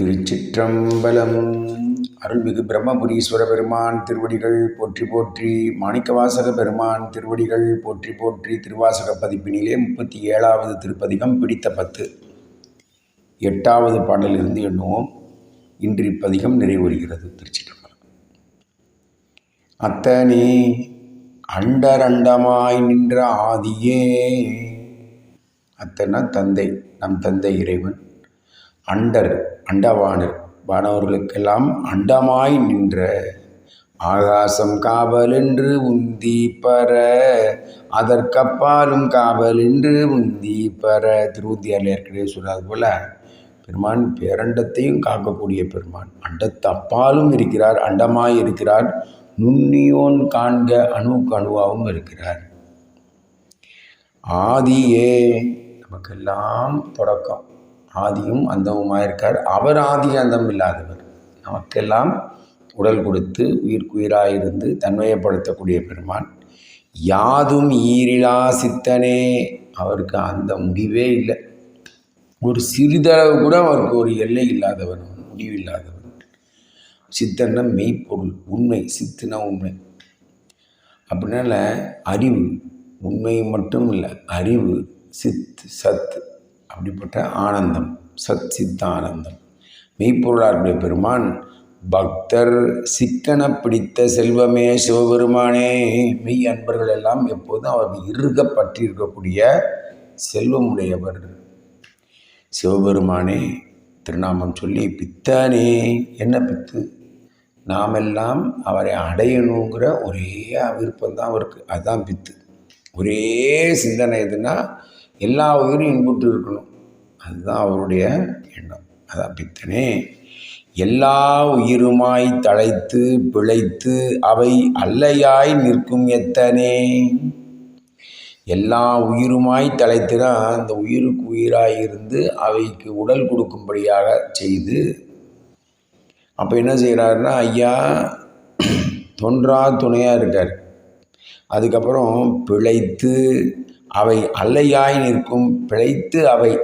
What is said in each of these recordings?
திருச்சிற்றம்பலம். அருள்மிகு பிரம்மபுரீஸ்வர பெருமான் திருவடிகள் போற்றி போற்றி மாணிக்கவாசக பெருமான் திருவடிகள் போற்றி போற்றி திருவாசக பதிப்பினிலே முப்பத்தி ஏழாவது திருப்பதிகம் பிடித்த பத்து. எட்டாவது பாடலிலிருந்து எண்ணுவோம். இன்று இப்பதிகம் நிறைவுறுகிறது திருச்சிற்றம்பலம். அத்தனே அண்டரண்டமாய் நின்ற ஆதியே. அத்தனா தந்தை நம் தந்தை இறைவன். அண்டர் அண்டவானர் வானவர்களுக்கெல்லாம் அண்டமாய் நின்ற ஆகாசம் காவலென்று உந்தி பர அதற்கப்பாலும் காவலென்று உந்தி பர. திருவுத்தியாரில் ஏற்கனவே சொல்லாது போல பெருமான் பேரண்டத்தையும் காக்கக்கூடிய பெருமான் அண்டத்து அப்பாலும் இருக்கிறார் அண்டமாய் இருக்கிறார் நுண்ணியோன் காண்க அணுக்கு அணுவாகவும் இருக்கிறார். ஆதியே நமக்கெல்லாம் தொடக்கம். ஆதியும் அந்தமுமாக இருக்கார் அவர் ஆதி அந்தம் இல்லாதவர். நமக்கெல்லாம் உடல் கொடுத்து உயிர்க்குயிராயிருந்து தன்மையப்படுத்தக்கூடிய பெருமான். யாதும் ஈரிலா சித்தனே. அவருக்கு அந்த முடிவே இல்லை. ஒரு சிறிதளவு கூட அவருக்கு ஒரு எல்லை இல்லாதவன் முடிவில்லாதவன் சித்தன்னா மெய்ப்பொருள் உண்மை சித்துனா உண்மை. அப்படினால அறிவு உண்மை மட்டும் இல்லை அறிவு சித் சத் அப்படிப்பட்ட ஆனந்தம் சத் சித்த ஆனந்தம் மெய்ப்பொருளாருடைய பெருமான் பக்தர் சிக்கன பிடித்த செல்வமே சிவபெருமானே. மெய் அன்பர்கள் எல்லாம் எப்போதும் அவர் இருக பற்றியிருக்கக்கூடிய செல்வமுடையவர். சிவபெருமானே திருநாமம் சொல்லி பித்தானே என்ன பித்து? நாமெல்லாம் அவரை அடையணுங்கிற ஒரே விருப்பம் தான் அவருக்கு. அதுதான் பித்து. ஒரே சிந்தனை எதுனா எல்லா உயிரும் இன்புற்று இருக்கணும். அதுதான் அவருடைய எண்ணம். அதான் பித்தனே எல்லா உயிருமாய் தழைத்து பிழைத்து அவை அல்லையாய் நிற்கும் எத்தனே? எல்லா உயிருமாய் தலைத்துனா அந்த உயிருக்கு உயிராக இருந்து அவைக்கு உடல் கொடுக்கும்படியாக செய்து அப்போ என்ன செய்கிறாருன்னா ஐயா தொன்றா துணையாக இருக்கார். அதுக்கப்புறம் பிழைத்து அவை அல்லையாய் நிற்கும் பிழைத்து அவை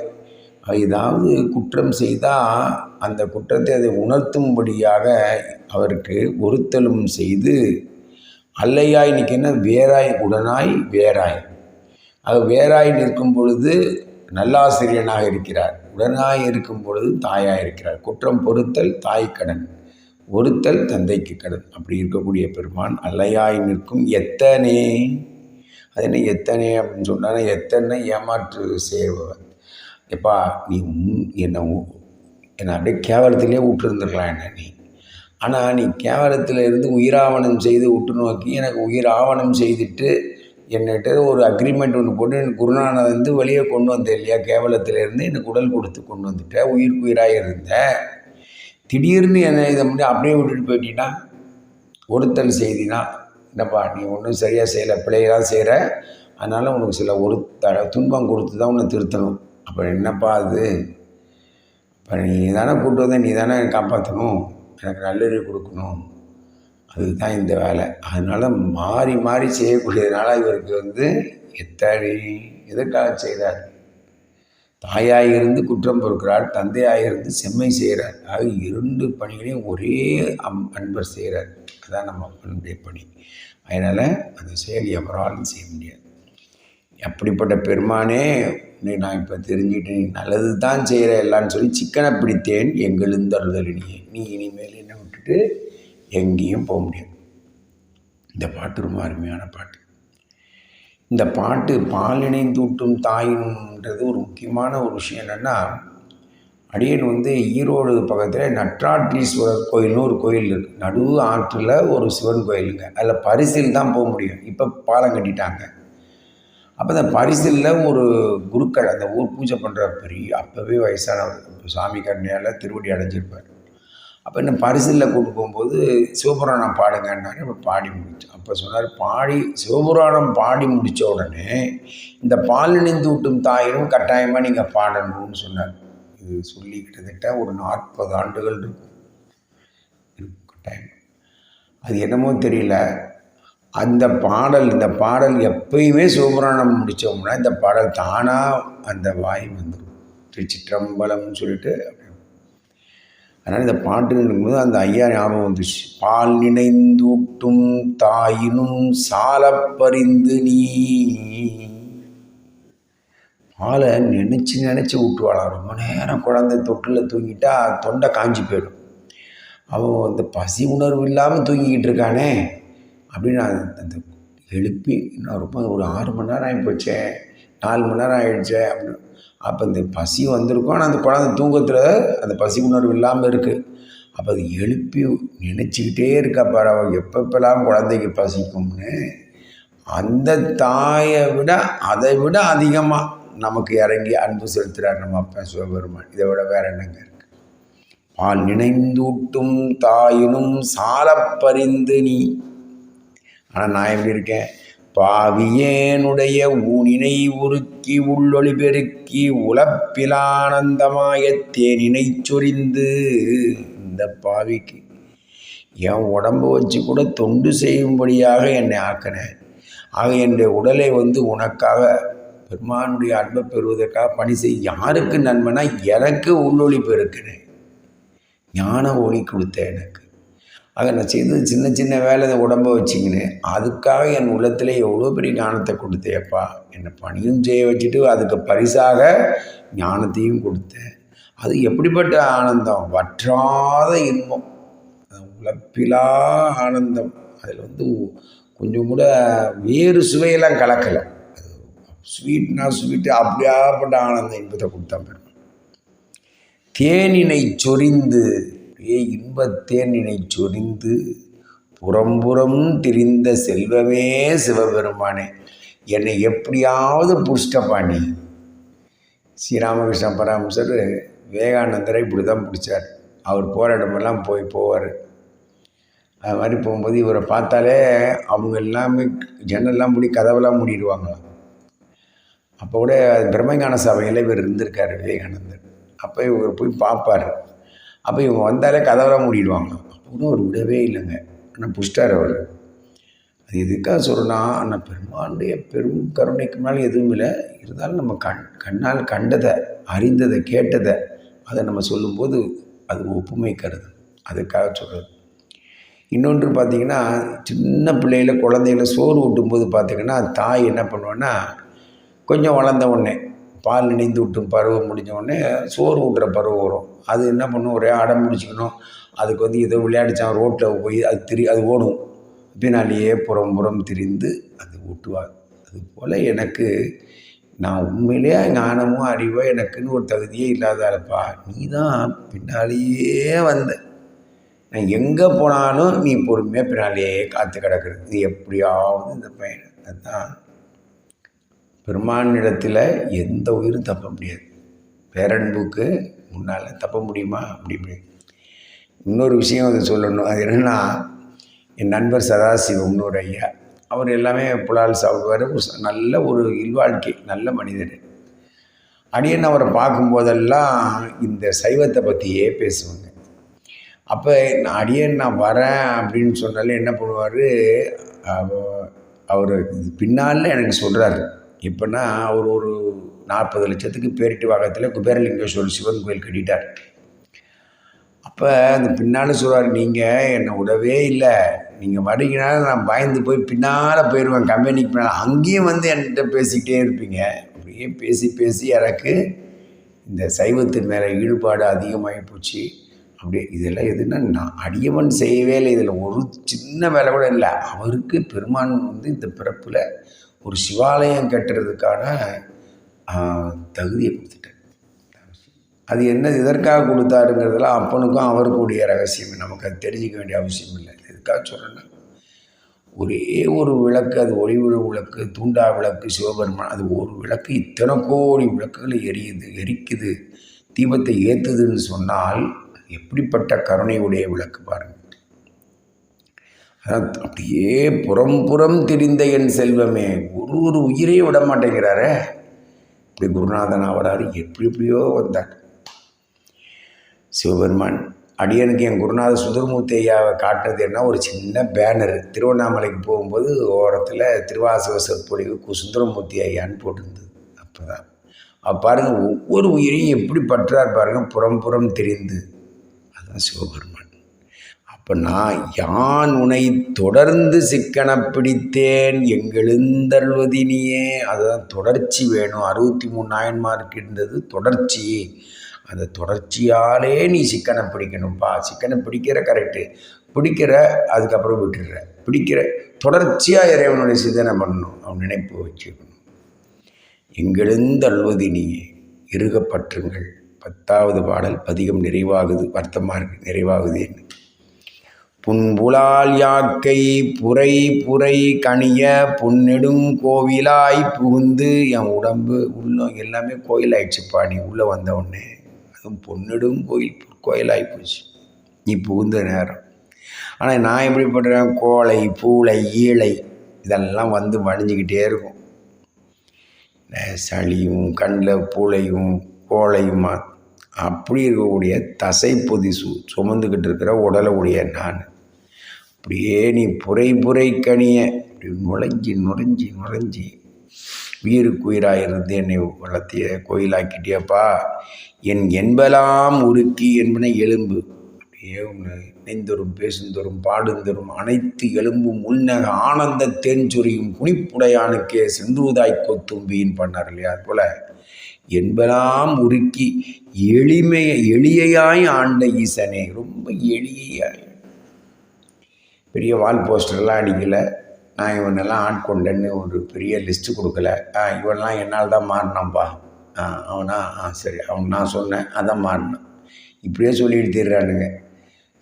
ஏதாவது குற்றம் செய்தால் அந்த குற்றத்தை அதை உணர்த்தும்படியாக அவருக்கு ஒருத்தலும் செய்து அல்லையாய் நிற்கின்ற வேறாய் உடனாய் வேறாய். அது வேறாய் நிற்கும் பொழுது நல்லாசிரியனாக இருக்கிறார். உடனாய் இருக்கும் பொழுது தாயாக இருக்கிறார். குற்றம் பொறுத்தல் தாய் கடன். ஒருத்தல் தந்தைக்கு கடன். அப்படி இருக்கக்கூடிய பெருமான் அல்லையாய் நிற்கும் எத்தனே அது என்ன எத்தனை அப்படின்னு சொன்னால் எத்தனை ஏமாற்று செய்வன் எப்பா நீ முன் என்னை என்னை அப்படியே கேவலத்திலே விட்டுருந்துருக்கலாம் என்ன நீ. ஆனால் நீ கேவலத்தில் இருந்து உயிராவணம் செய்து விட்டு நோக்கி எனக்கு உயிர் ஆவணம் செய்துட்டு என்னகிட்ட ஒரு அக்ரிமெண்ட் ஒன்று போட்டு எனக்கு குருநானதை வந்து வெளியே கொண்டு வந்தேன் இல்லையா கேவலத்திலேருந்து எனக்கு உடல் கொடுத்து கொண்டு வந்துட்டேன் உயிருக்கு உயிராக இருந்தேன் திடீர்னு என்னை இதை மட்டும் அப்படியே விட்டுட்டு போயிட்டீங்கன்னா ஒருத்தல் செய்தினா என்னப்பா நீ ஒன்றும் சரியாக செய்யலை பிள்ளைகளாக செய்கிற அதனால் உனக்கு சில ஒரு த துன்பம் கொடுத்து தான் உன்னை திருத்தணும். அப்போ என்னப்பா அது? இப்போ நீ தானே கூப்பிட்டு வந்த நீ தானே காப்பாற்றணும் எனக்கு நல்லறிவு கொடுக்கணும். அதுதான் இந்த வேலை. அதனால் மாறி மாறி செய்யக்கூடியதுனால இவருக்கு வந்து எத்தடி எதற்காக செய்கிறார் தாயாக இருந்து குற்றம் பொறுக்கிறார் தந்தையாக இருந்து செம்மை செய்கிறார் ஆக இரண்டு பணிகளையும் ஒரே அம் அன்பர் செய்கிறார் அதுதான் நம்ம அப்பனுடைய பணி. அதனால் அந்த செயல் எவராலும் செய்ய முடியாது. அப்படிப்பட்ட பெருமானே நீ நான் இப்போ தெரிஞ்சுக்கிட்டு நீ நல்லது தான் செய்கிற எல்லான்னு சொல்லி சிக்கனை பிடித்தேன். எங்கெழுந்தருதலினியே நீ இனிமேல் என்ன விட்டுட்டு எங்கேயும் போக முடியாது. இந்த பாட்டு ரொம்ப அருமையான பாட்டு. இந்த பாட்டு பாலினை தூட்டும் தாயின்ன்றது ஒரு முக்கியமான ஒரு விஷயம் என்னென்னா அடியன் வந்து ஈரோடு பக்கத்தில் நட்ராட்ரீஸ்வரர் கோயில்னு ஒரு கோயில் இருக்குது நடு ஆற்றில் ஒரு சிவன் கோயிலுங்க. அதில் பரிசில் தான் போக முடியும். இப்போ பாலம் கட்டிட்டாங்க. அப்போ அந்த பரிசிலில் ஒரு குருக்கள் அந்த ஊர் பூஜை பண்ணுற பெரிய அப்போவே வயசானவர் சாமி கண்ணையால் திருவடி அடைஞ்சிருப்பார். அப்போ என்ன பரிசிலில் கூட்டு போகும்போது சிவபுராணம் பாடுங்கன்னாரு. அப்போ பாடி முடித்தோம் அப்போ சொன்னார் பாடி சிவபுராணம் பாடி முடித்த உடனே இந்த பால் நினைந்து விட்டும் தாயினும் கட்டாயமாக நீங்கள் பாடணும்னு சொன்னார். இது சொல்லி கிட்டத்தட்ட ஒரு நாற்பது ஆண்டுகள் இருக்கும். இருக்கும் டைம் அது என்னமோ தெரியல. அந்த பாடல் இந்த பாடல் எப்பயுமே சிவபுராணம் முடித்தோம்னா இந்த பாடல் தானாக அந்த வாய் வந்துடும் திருச்சிற்றம்பலம்னு சொல்லிட்டு அதனால் இந்த பாட்டுங்கும் போது அந்த ஐயா ஞாபகம் வந்துச்சு பால் நினைந்தூட்டும் தாயினும் சாலப்பறிந்து நீ பாலை நினச்சி நினச்சி விட்டுவாளா ரொம்ப நேரம் குழந்தை தொட்டில் தூங்கிட்டா தொண்டை காஞ்சி போயிடும். அவன் அந்த பசி உணர்வு இல்லாமல் தூங்கிக்கிட்டு இருக்கானே அப்படின்னு அந்த எழுப்பி நான் ரொம்ப ஒரு ஆறு மணி நேரம் ஆகி நாலு மணி நேரம் ஆகிடுச்சே அப்படின்னு. அப்போ இந்த பசி வந்திருக்கும். ஆனால் அந்த குழந்தை தூக்கத்தில் அந்த பசி உணர்வு இல்லாமல் இருக்குது அப்போ அது எழுப்பி நினச்சிக்கிட்டே இருக்கா அவன் எப்பப்பெல்லாம் குழந்தைக்கு பசிக்கும்னு. அந்த தாயை விட அதை விட அதிகமாக நமக்கு இறங்கி அன்பு செலுத்துகிறார் நம்ம அப்பா சிவபெருமான். இதை விட வேற என்னங்க இருக்கு? பால் நினைந்தூட்டும் தாயினும் சாலப்பறிந்து நீ. ஆனால் நான் எப்படி இருக்கேன்? பாவியேனுடைய ஊனினை உருக்கி உள்ளொளி பெருக்கி உழப்பிலானந்தமாய தேனினை சொரிந்து. இந்த பாவிக்கு என் உடம்பு வச்சு கூட தொண்டு செய்யும்படியாக என்னை ஆக்கினேன் ஆக என்னுடைய உடலை வந்து உனக்காக பெருமானுடைய அன்பை பெறுவதற்காக பணி செய். யாருக்கு நன்மைனா எனக்கு உள்ளொழிப்பு இருக்குன்னு ஞான ஒளி கொடுத்த எனக்கு. அதை நான் செய்தது சின்ன சின்ன வேலை இந்த உடம்பை வச்சுக்கின்னு. அதுக்காக என் உள்ளத்தில் எவ்வளோ பெரிய ஞானத்தை கொடுத்தேப்பா. என்னை பணியும் செய்ய வச்சுட்டு அதுக்கு பரிசாக ஞானத்தையும் கொடுத்தேன். அது எப்படிப்பட்ட ஆனந்தம்? வற்றாத இன்பம். உழப்பிலா ஆனந்தம். அதில் வந்து கொஞ்சம் கூட வேறு சுவையெல்லாம் கலக்கலை. ஸ்வீட்னா ஸ்வீட்டு அப்படியாப்பட்ட ஆனந்த இன்பத்தை கொடுத்தா பெருமாள் தேனினை சொரிந்து ஏ இன்ப தேனினை சொரிந்து புறம்புறம் திரிந்த செல்வமே சிவபெருமானே என்னை எப்படியாவது புஷ்டப்பா நீ ஸ்ரீராமகிருஷ்ண பரமசர் விவேகானந்தரை இப்படி தான் பிடிச்சார். அவர் போகிற இடமெல்லாம் போய் போவார். அது மாதிரி போகும்போது இவரை பார்த்தாலே அவங்க எல்லாமே ஜன்னல்லாம் மூடி கதவெல்லாம் மூடிடுவாங்களாம். அப்போ கூட பிரம்மஞான சபையில் இவர் இருந்திருக்கார் விவேகானந்தர். அப்போ இவர் போய் பார்ப்பார். அப்போ இவங்க வந்தாலே கதவெல்லாம் மூடிடுவாங்களாம் அப்போ ஒரு அவர் விடவே இல்லைங்க. ஆனால் புஷ்டார் அவர். அது எதுக்காக சொல்கிறேன்னா ஆனால் பெருமானுடைய பெரும் கருணைக்கு மேலே எதுவும் இல்லை. இருந்தாலும் நம்ம கண் கண்ணால் கண்டதை அறிந்ததை கேட்டதை அதை நம்ம சொல்லும்போது அது ஒப்புமை கருது. அதுக்காக சொல்கிறது இன்னொன்று பார்த்தீங்கன்னா சின்ன பிள்ளையில குழந்தைகள சோறு ஊட்டும்போது பார்த்தீங்கன்னா தாய் என்ன பண்ணுவேன்னா கொஞ்சம் வளர்ந்த உடனே பால் நினைந்து விட்டும் பருவம் முடிஞ்ச உடனே சோறு ஊட்டுற பருவம் வரும். அது என்ன பண்ணும்? ஒரே அடம் பிடிச்சிக்கணும். அதுக்கு வந்து ஏதோ விளையாடிச்சான் ரோட்டில் போய் அது திரி அது ஓடும். பின்னாலேயே புறம் புறம் திரிந்து அது ஊட்டுவார் அதுபோல் எனக்கு நான் உண்மையிலேயே ஞானமோ அறிவோ எனக்குன்னு ஒரு தகுதியே இல்லாதாலப்பா நீ தான் பின்னாலேயே வந்த. நான் எங்கே போனாலும் நீ பொறுமையாக பின்னாலேயே காத்து கிடக்கிறது. நீ எப்படியாவது இந்த பையன் அதுதான் பெருமானிடத்தில் எந்த உயிரும் தப்ப முடியாது. பேரன்புக்கு முன்னால் தப்ப முடியுமா? அப்படி முடியாது இன்னொரு விஷயம் அது சொல்லணும். அது என்னென்னா என் நண்பர் சதாசிவம்னு ஒரு ஐயா அவர் எல்லாமே புலால் சாப்பிடுவார். நல்ல ஒரு இல்வாழ்க்கை நல்ல மனிதர். அடியன் அவரை பார்க்கும்போதெல்லாம் இந்த சைவத்தை பற்றியே பேசுவாங்க. அப்போ நான் அடியன் நான் வரேன் அப்படின்னு சொன்னாலே என்ன பண்ணுவார்? அவர் பின்னால் எனக்கு சொல்கிறாரு எப்படின்னா அவர் ஒரு நாற்பது லட்சத்துக்கு பேரிட்டு வாகத்தில் குபேரலிங்கேஸ்வரர் சிவன் கோயில் கட்டிட்டார். அப்போ அந்த பின்னால் சொல்கிறார் நீங்கள் என்னை விடவே இல்லை. நீங்கள் வரீங்கன்னா நான் பயந்து போய் பின்னால் போயிடுவேன் கம்பெனிக்கு பின்னால். அங்கேயும் வந்து என்கிட்ட பேசிக்கிட்டே இருப்பீங்க. அப்படியே பேசி பேசி எனக்கு இந்த சைவத்தின் மேலே ஈடுபாடு அதிகமாகி போச்சு. அப்படியே இதெல்லாம் எதுன்னா நான் அடியவன் செய்யவே இல்லை. இதில் ஒரு சின்ன வேலை கூட இல்லை. அவருக்கு பெருமான் வந்து இந்த பிறப்பில் ஒரு சிவாலயம் கட்டுறதுக்கான தகுதியை கொடுத்துட்டார். அது என்ன இதற்காக கொடுத்தாருங்கிறதுலாம் அப்பனுக்கும் அவருக்குடைய ரகசியம். நமக்கு அது தெரிஞ்சிக்க வேண்டிய அவசியம் இல்லை. எதுக்காக சொல்கிறேன்னா ஒரே ஒரு விளக்கு அது ஒளி விளக்கு தூண்டா விளக்கு சிவபெருமான் அது ஒரு விளக்கு இத்தனை கோடி விளக்குகள் எரியுது எரிக்குது தீபத்தை ஏற்றுதுன்னு சொன்னால் எப்படிப்பட்ட கருணையுடைய விளக்கு பாருங்கள். அதான் அப்படியே புறம் புறம் திரிந்த என் செல்வமே ஒரு ஒரு உயிரையும் விட மாட்டேங்கிறாரே. இப்படி குருநாதன் ஆவராரு எப்படி எப்படியோ வந்தார். சிவபெருமான் அடியனுக்கு என் குருநாத சுந்தரமூர்த்தி ஐயாவை காட்டுறது என்ன ஒரு சின்ன பேனர் திருவண்ணாமலைக்கு போகும்போது ஓரத்தில் திருவாசக சொற்பொழிவு கு சுந்தரமூர்த்தி ஐயான்னு போட்டிருந்தது. அப்போ தான் பாருங்கள் ஒவ்வொரு உயிரையும் எப்படி பற்றார் பாருங்கள் புறம் புறம் தெரிந்து. தான் சிவபெருமான். அப்போ நான் யான் உனை தொடர்ந்து சிக்கன பிடித்தேன்? எங்கெழுந்தருள்வதினியே? அதுதான் தொடர்ச்சி வேணும். அறுபத்தி மூணு நாயன்மார்க்கு இருந்தது தொடர்ச்சி. அந்த தொடர்ச்சியாலே நீ சிக்கனை பிடிக்கணும்ப்பா சிக்கனை பிடிக்கிற கரெக்டு பிடிக்கிற அதுக்கப்புறம் விட்டுடுற. பிடிக்கிற தொடர்ச்சியாக இறைவனுடைய சிந்தனை பண்ணணும். அவன் நினைப்பு வச்சுக்கணும். எங்கெழுந்து அல்வது இருகப்பற்றுங்கள். பத்தாவது பாடல் பதிகம் நிறைவாகுது வருத்தமாக இருக்கு நிறைவாகுது என்ன புன்புலால் யாக்கை புரை புரை கனிய புன்னெடும் கோவிலாய் புகுந்து என் உடம்பு உள்ளம் எல்லாமே கோயிலாயிடுச்சுப்பா நீ உள்ளே வந்த உடனே. அதுவும் பொன்னெடும் கோயில் கோயிலாகி போச்சு. நீ புகுந்த நேரம். ஆனால் நான் எப்படி பண்ணுறேன் கோலை பூளை ஈழை இதெல்லாம் வந்து வணிஞ்சிக்கிட்டே இருக்கும். சளியும் கண்ணில் பூளையும் ஓலையுமா அப்படி இருக்கக்கூடிய தசை பொதி சு சுமந்துக்கிட்டு இருக்கிற உடலை உடைய நான். அப்படியே நீ புரை புரை கனிய அப்படி நுழைஞ்சி நுழைஞ்சி நுழைஞ்சி. உயிருக்கு இருந்து என்னை வளர்த்திய கோயிலாக்கிட்டியப்பா. என் என்பலாம் உருக்கி என்பன எலும்பு. அப்படியே ஒன்று நெய்ந்தொரும் பேசுந்தொரும் பாடுந்தொரும் அனைத்து எலும்பும் உள்நக ஆனந்த தேன்சொரியும் குனிப்புடையானுக்கே சென்றுவதாய் கொத்தும்பின்னு பண்ணார் இல்லையா? அது போல் என்பெல்லாம் உருக்கி எளிமைய எளியையாய் ஆண்ட ஈசனே ரொம்ப எளியாய் பெரிய வால் போஸ்டர்லாம் அடிக்கலை. நான் இவனெல்லாம் ஆட்கொண்டேன்னு ஒரு பெரிய லிஸ்ட்டு கொடுக்கல. இவனெல்லாம் என்னால் தான் மாறினான்ப்பா அவனா ஆ சரி அவன் நான் சொன்னேன் அதான் மாறினான். இப்படியே சொல்லிட்டு தீர்றானுங்க.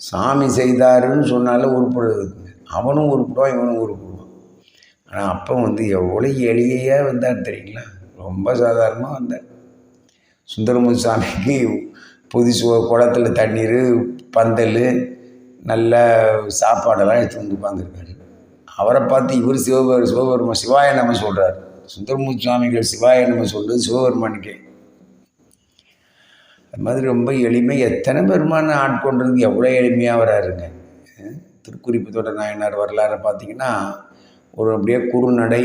சாமி செய்தாருன்னு சொன்னாலும் உருப்படுறதுங்க அவனும் உருப்பிடுவான் இவனும் உருப்பிடுவான் ஆனால் அப்போ வந்து எவ்வளோ எளியாக வந்தார் தெரியுங்களா? ரொம்ப சாதாரணமாக வந்தார். சுந்தரமுத்து சாமிக்கு புதுசு குளத்தில் தண்ணீர் பந்தல் நல்ல சாப்பாடெல்லாம் எடுத்து வந்து உட்காந்துருக்காரு அவரை பார்த்து இவர் சிவபெரு சிவபெருமா சிவாய நம்ம சொல்கிறார் சுந்தரமூர்த்தி சுவாமிகள் சிவாய நம்ம சொல்கிறது சிவபெருமானுக்கே. அது மாதிரி ரொம்ப எளிமை. எத்தனை பெருமான ஆட்கொண்டதுக்கு எவ்வளோ எளிமையாக வராருங்க. திருக்குறிப்பு தொடர் நாயனார் வரலாறு பார்த்தீங்கன்னா ஒரு அப்படியே குறுநடை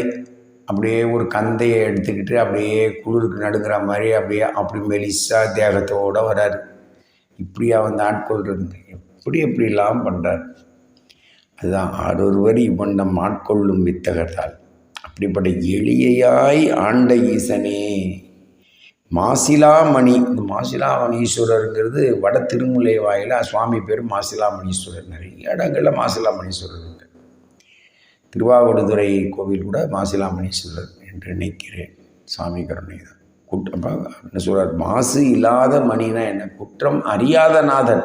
அப்படியே ஒரு கந்தையை எடுத்துக்கிட்டு அப்படியே குளிருக்கு நடுங்கிற மாதிரி அப்படியே அப்படி மெலிசா தேகத்தோடு வராரு. இப்படியா வந்து ஆட்கொள்றதுங்க. எப்படி எப்படிலாம் பண்ணுறார் அதுதான் ஆரொருவர் இவ்வண்ணம் ஆட்கொள்ளும் வித்தகர்தால் அப்படிப்பட்ட எளியாய் ஆண்ட ஈசனே. மாசிலாமணி இந்த மாசிலாமணீஸ்வரருங்கிறது வட திருமுலை வாயில் சுவாமி பேர் மாசிலாமணீஸ்வரர். நிறைய இடங்களில் மாசிலாமணீஸ்வரர் இருக்கு திருவாவடுதுறை கோவில் கூட மாசிலாமணீஸ்வரர் என்று நினைக்கிறேன். சாமி கருணை தான். குற்றம் என்ன சொல்கிறார் மாசு இல்லாத மணினா என்ன? குற்றம் அறியாத நாதன்.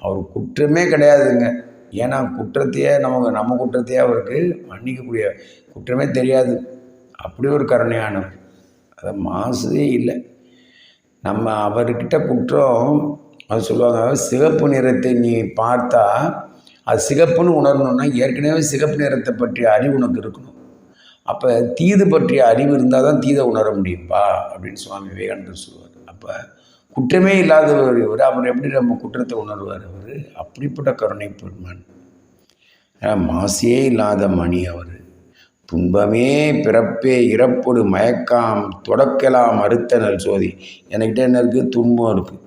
அவர் குற்றமே கிடையாதுங்க. ஏன்னா குற்றத்தையே நமக்கு நம்ம குற்றத்தையே அவருக்கு மன்னிக்கக்கூடிய குற்றமே தெரியாது. அப்படி ஒரு கருணையானவர். அதை மாசுதே இல்லை. நம்ம அவர்கிட்ட குற்றம் அது சொல்லுவாங்க சிவப்பு நிறத்தை நீ பார்த்தா அது சிகப்புன்னு உணரணும்னா ஏற்கனவே சிகப்பு நிறத்தை பற்றிய அறிவு உனக்கு இருக்கணும். அப்போ தீது பற்றிய அறிவு இருந்தால் தான் தீதை உணர முடியும்பா? அப்படின்னு சுவாமி விவேகானந்தர் சொல்லுவார். அப்போ குற்றமே இல்லாதவர் இவர் அவர் எப்படி நம்ம குற்றத்தை உணர்வார் அவர்? அப்படிப்பட்ட கருணை பெருமான். மாசியே இல்லாத மணி அவர். துன்பமே பிறப்பே இறப்பொடு மயக்காம் தொடக்கலாம் அறுத்தனல் சோதி. என்கிட்ட என்ன இருக்குது துன்பம் இருக்குது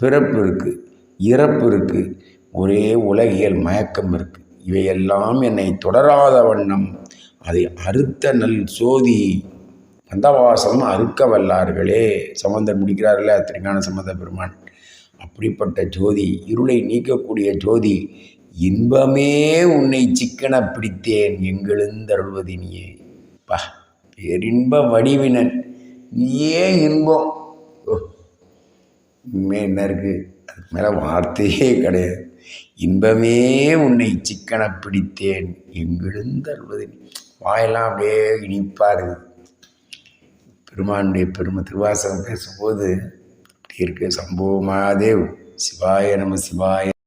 பிறப்பு இருக்குது இறப்பு இருக்குது ஒரே உலகியல் மயக்கம் இருக்குது இவையெல்லாம் என்னை தொடராத வண்ணம் அதை அறுத்த நல் சோதி. கந்தவாசம் அறுக்க வல்லார்களே. சம்பந்தர் முடிக்கிறார்களே திருஞான சம்பந்த பெருமான். அப்படிப்பட்ட ஜோதி இருளை நீக்கக்கூடிய ஜோதி இன்பமே உன்னை சிக்கன பிடித்தேன் எங்கெழுந்தருள்வதினியே பா பேரின்ப வடிவினன் நீயே இன்பம். இனிமே என்ன இருக்குது அதுக்கு மேலே வார்த்தையே கிடையாது. இன்பமே உன்னை சிக்கன பிடித்தேன் எங்கெழுந்தருள்வது வாயெல்லாம் அப்படியே இனிப்பாக இருக்குது பெருமானுடைய பெருமை திருவாசகம் பேசும்போது அப்படி இருக்கு. சம்பவமாதேவ் சிவாய நம சிவாய